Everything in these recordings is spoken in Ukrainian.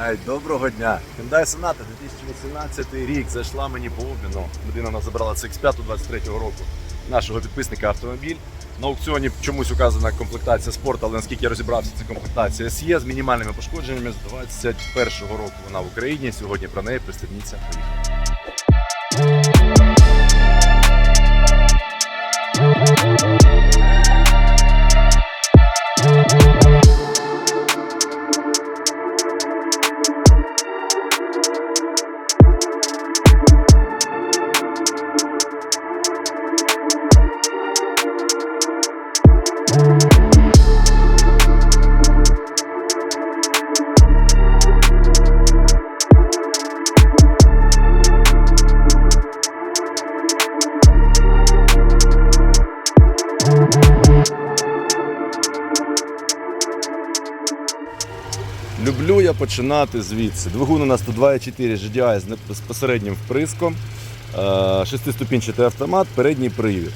Ай, доброго дня. Hyundai Sonata 2018 рік зайшла мені по обміну. Людина нас забрала CX-5 23-го року. Нашого підписника автомобіль. На аукціоні чомусь указана комплектація спорту, але наскільки я розібрався, це комплектація SE з мінімальними пошкодженнями з 21-го року. Вона в Україні. Сьогодні про неї пристебніться. Поїхали. Люблю я починати звідси. Двигун у нас тут 2.4 GDI з безпосереднім вприском, е, шестиступінчатий автомат, передній привід.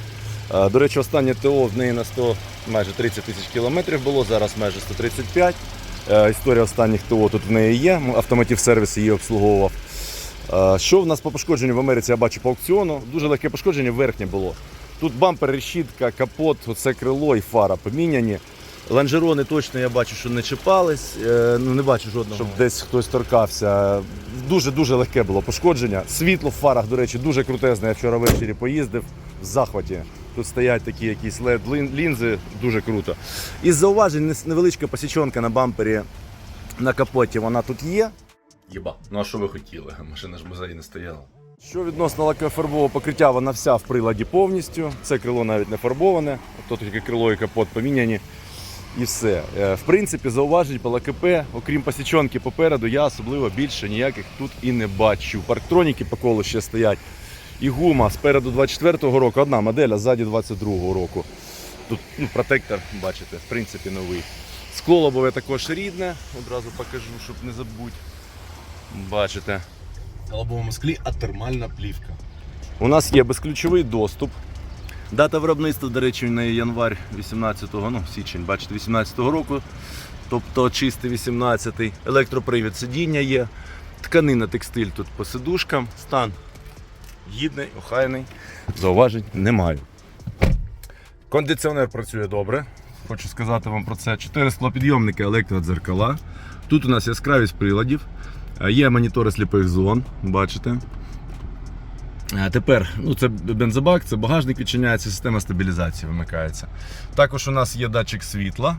Е, До речі, останнє ТО в неї на 100, майже 30 тисяч кілометрів було, зараз майже 135. Е, Історія останніх ТО тут в неї є. Автоматів сервіс її обслуговував. Що в нас по пошкодженню в Америці я бачу по аукціону? Дуже легке пошкодження верхнє було. Тут бампер, решітка, капот, оце крило і фара поміняні. Ланжерони точно я бачу, що не чіпались. Е, Ну не бачу жодного, щоб десь хтось торкався. Дуже дуже легке було пошкодження. Світло в фарах, до речі, дуже крутезне. Я вчора ввечері поїздив в захваті. Тут стоять такі якісь led лінзи, дуже круто. Із зауважень невеличка посічонка на бампері на капоті. Вона тут є. Єба, ну а що ви хотіли? Машина ж в музеї не стояла. Що відносно лакофарбового покриття, вона вся в приладі повністю. Це крило навіть не фарбоване, то тільки крило і капот поміняні. І все. Е, В принципі, зауважень по ЛКП, окрім посічонки попереду, я особливо більше ніяких тут і не бачу. Парктроніки по колу ще стоять. І гума спереду 24-го року, одна модель, а ззаді 22-го року. Тут ну, протектор, бачите, в принципі, новий. Скло лобове також рідне, одразу покажу, щоб не забудь. Бачите. На лобовому склі атермальна плівка. У нас є безключовий доступ. Дата виробництва, до речі, на январь 18-го, ну, січень, бачите, 18-го року. Тобто чистий 18-й. Електропривід сидіння є. Тканина, текстиль тут по сидушкам. Стан гідний, охайний. Зауважень немає. Кондиціонер працює добре. Хочу сказати вам про це. Чотири склопідйомники електродзеркала. Тут у нас яскравість приладів. Е, Є монітори сліпих зон, бачите. Тепер ну це бензобак, це багажник відчиняється, система стабілізації вимикається. Також у нас є датчик світла.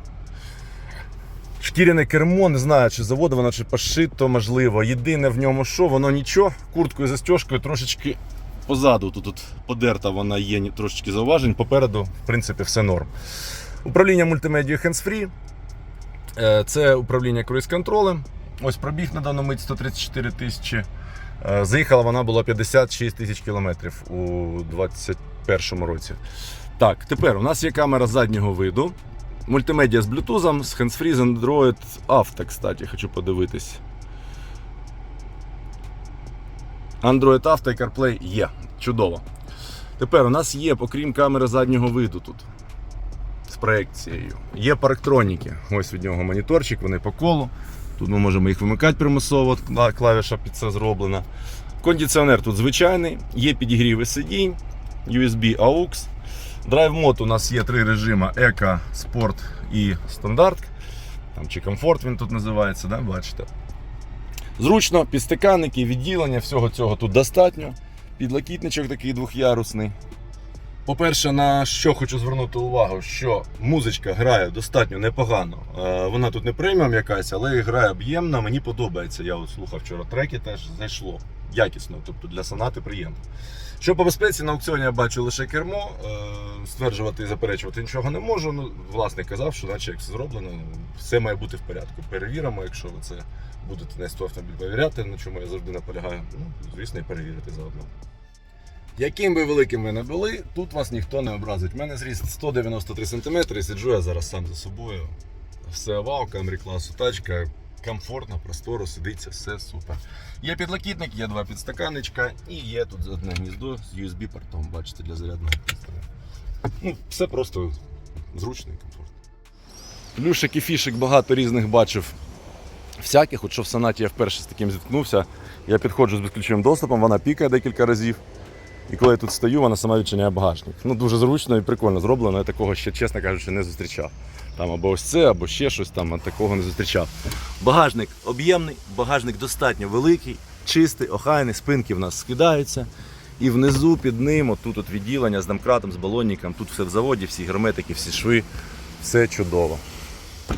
Шкіряне кермо, не знаю, чи заводу воно, чи пошито, можливо. Єдине в ньому що, воно нічого, курткою застіжкою трошечки позаду. Тут, тут подерта вона є трошечки зауважень. Попереду, в принципі, все норм. Управління мультимедією hands-free. Е, Це управління круїз-контролем. Ось пробіг на дану мить 134 тисячі. Е, Заїхала вона була 56 тисяч кілометрів у 2021 році. Так, тепер у нас є камера заднього виду. Мультимедіа з Bluetooth, з handsfree, з Android Auto, кстати, хочу подивитись. Android Auto і CarPlay є. Чудово. Тепер у нас є, окрім камери заднього виду тут. З проекцією. Є парктроніки. Ось від нього моніторчик, вони по колу. Тут ми можемо їх вимикати примусово, клавіша під це зроблена. Кондиціонер тут звичайний, є підігріви сидінь, USB AUX. Драйв мод у нас є три режими: Еко, Спорт і стандарт. Там, чи комфорт він тут називається, да? бачите. Зручно, підстаканники, відділення, всього цього тут достатньо. Підлокітничок такий двохярусний. По-перше, на що хочу звернути увагу, що музичка грає достатньо непогано. Е, Вона тут не преміум якась, але грає об'ємно. Мені подобається. Я от слухав вчора треки, теж зайшло якісно, тобто для сонати приємно. Що по безпеці на аукціоні я бачу лише кермо. Е, Стверджувати і заперечувати нічого не можу. Ну, власник казав, що наче як все зроблено, все має бути в порядку. Перевіримо, якщо ви це будете на автомобіль перевіряти, на чому я завжди наполягаю. Ну, звісно, і перевірити заодно. Яким би великим ви не були, тут вас ніхто не образить. У мене зріст 193 см сиджу я зараз сам за собою. Все вау, камері класу тачка. Комфортно, просторо, сидиться, все супер. Є підлокітник, є два підстаканничка і є тут одне гніздо з USB-портом, бачите, для зарядного пристрою. Ну, все просто зручно і комфортно. Плюшек і фішек багато різних бачив всяких. От що в санаті я вперше з таким зіткнувся. Я підходжу з безключовим доступом, вона пікає декілька разів. І коли я тут стою, вона сама відчиняє багажник. Ну, дуже зручно і прикольно зроблено. Я такого ще, чесно кажучи, не зустрічав. Там або ось це, або ще щось там, а такого не зустрічав. Багажник об'ємний, багажник достатньо великий, чистий, охайний, спинки в нас скидаються. І внизу під ним, отут от відділення з домкратом, з балонником, тут все в заводі, всі герметики, всі шви, все чудово.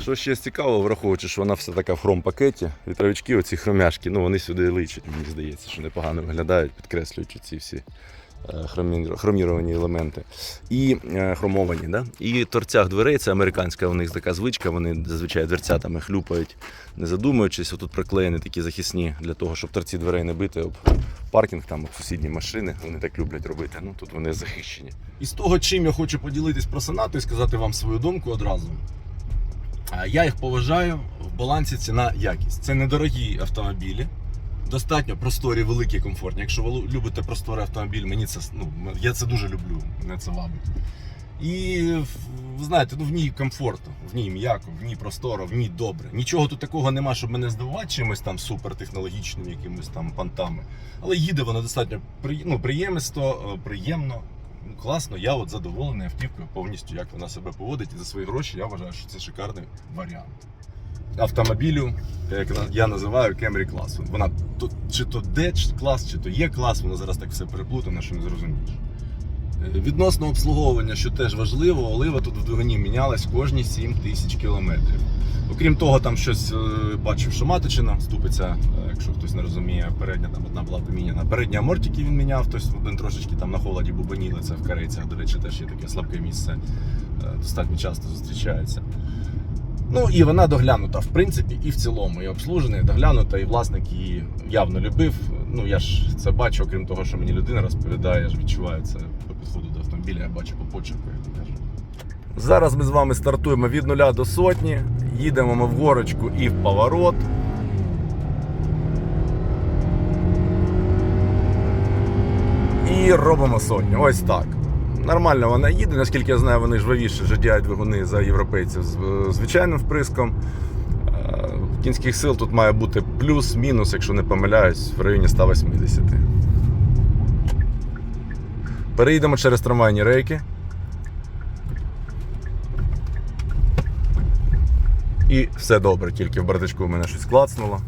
Що ще цікаво, враховуючи, що вона все така в хром-пакеті, вітровички, оці хромяшки, ну вони сюди личать, мені здається, що непогано виглядають, підкреслюючи ці всі е, хроміровані елементи. І е, хромовані, да? І торцях дверей, це американська у них така звичка, вони зазвичай дверцятами хлюпають, не задумуючись. Отут приклеєні такі захисні для того, щоб торці дверей не бити об паркінг, там об сусідні машини. Вони так люблять робити. Ну тут вони захищені. І з того, чим я хочу поділитись про Сонату і сказати вам свою думку одразу. Я їх поважаю в балансі ціна якість. Це недорогі автомобілі, достатньо просторі, великі, комфортні. Якщо ви любите просторий автомобіль, мені це ну, я це дуже люблю, мене це вабить. І ви знаєте, ну в ній комфортно, в ній м'яко, в ній просторо, в ній добре. Нічого тут такого нема, щоб мене здивувати чимось там супертехнологічним, якимось там пантами. Але їде вона достатньо при- ну, приємисто, е, приємно. Класно, я от задоволений автівкою повністю, як вона себе поводить. І за свої гроші я вважаю, що це шикарний варіант. Автомобілю, як я називаю Кемрі класу. Вона то, чи то де клас, чи то є клас, вона зараз так все переплутано, що не зрозумієш. Е, Відносно обслуговування, що теж важливо, олива тут в двигуні мінялась кожні 7 тисяч кілометрів. Окрім того, там щось е, бачив, що маточина ступиться, е, якщо хтось не розуміє, передня там одна була поміняна. Передні амортики він міняв, тобто один трошечки там на холоді бубаніли, це в корейцях, до речі, теж є таке слабке місце, достатньо часто зустрічається. Ну і вона доглянута, в принципі, і в цілому, і обслужена, і доглянута, і власник її явно любив. Ну я ж це бачу, окрім того, що мені людина розповідає, я ж відчуваю це підходу до автомобіля, я бачу по почерку, як то кажуть. Зараз ми з вами стартуємо від нуля до сотні, їдемо ми в горочку і в поворот. І робимо сотню. Ось так. Нормально вона їде, наскільки я знаю, вони жвавіше GDI двигуни за європейців з звичайним вприском. Е, Кінських сил тут має бути плюс-мінус, якщо не помиляюсь, в районі 180. Переїдемо через трамвайні рейки. І все добре, тільки в бардачку мене щось клацнуло.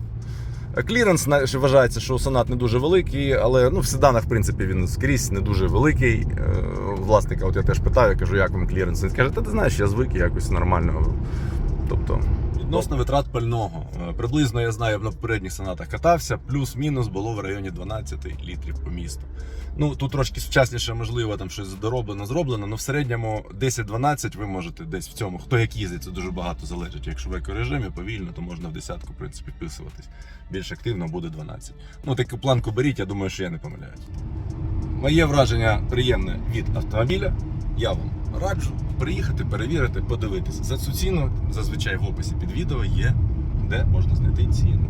Е, Кліренс вважається, що сонат не дуже великий, але ну, в седанах, в принципі, він скрізь не дуже великий. Е, Власника, от я теж питаю, я кажу, як вам кліренс? Він каже, та ти знаєш, я звик якось нормально. Тобто, Відносно витрат пального. Е, Приблизно я знаю, на попередніх сонатах катався, плюс-мінус було в районі 12 літрів по місту. Ну тут трошки сучасніше, можливо, там щось дороблено, зроблено, але в середньому 10-12 ви можете десь в цьому. Хто як їздить, це дуже багато залежить. Якщо в екорежимі повільно, то можна в десятку, в принципі, вписуватись. Більш активно буде 12. Ну, таку планку беріть, я думаю, що я не помиляюсь. Моє враження приємне від автомобіля. Я вам раджу приїхати, перевірити, подивитися. За цю ціну зазвичай в описі під відео є, де можна знайти ціну.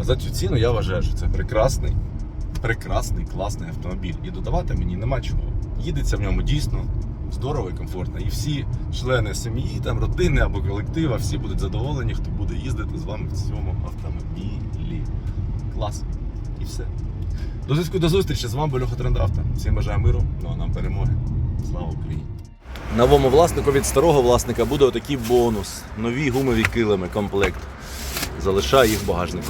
За цю ціну я вважаю, що це прекрасний, прекрасний, класний автомобіль. І додавати мені нема чого. Їдеться в ньому дійсно здорово і комфортно. І всі члени сім'ї, там родини або колектива, всі будуть задоволені, хто буде їздити з вами в цьому автомобілі. Клас. І все. До зв'язку до зустрічі. З вами Льоха Трендавта. Всім бажаю миру, ну а нам перемоги. Слава Україні! Новому власнику від старого власника буде отакий бонус. Нові гумові килими комплект. Залишаю їх в багажнику.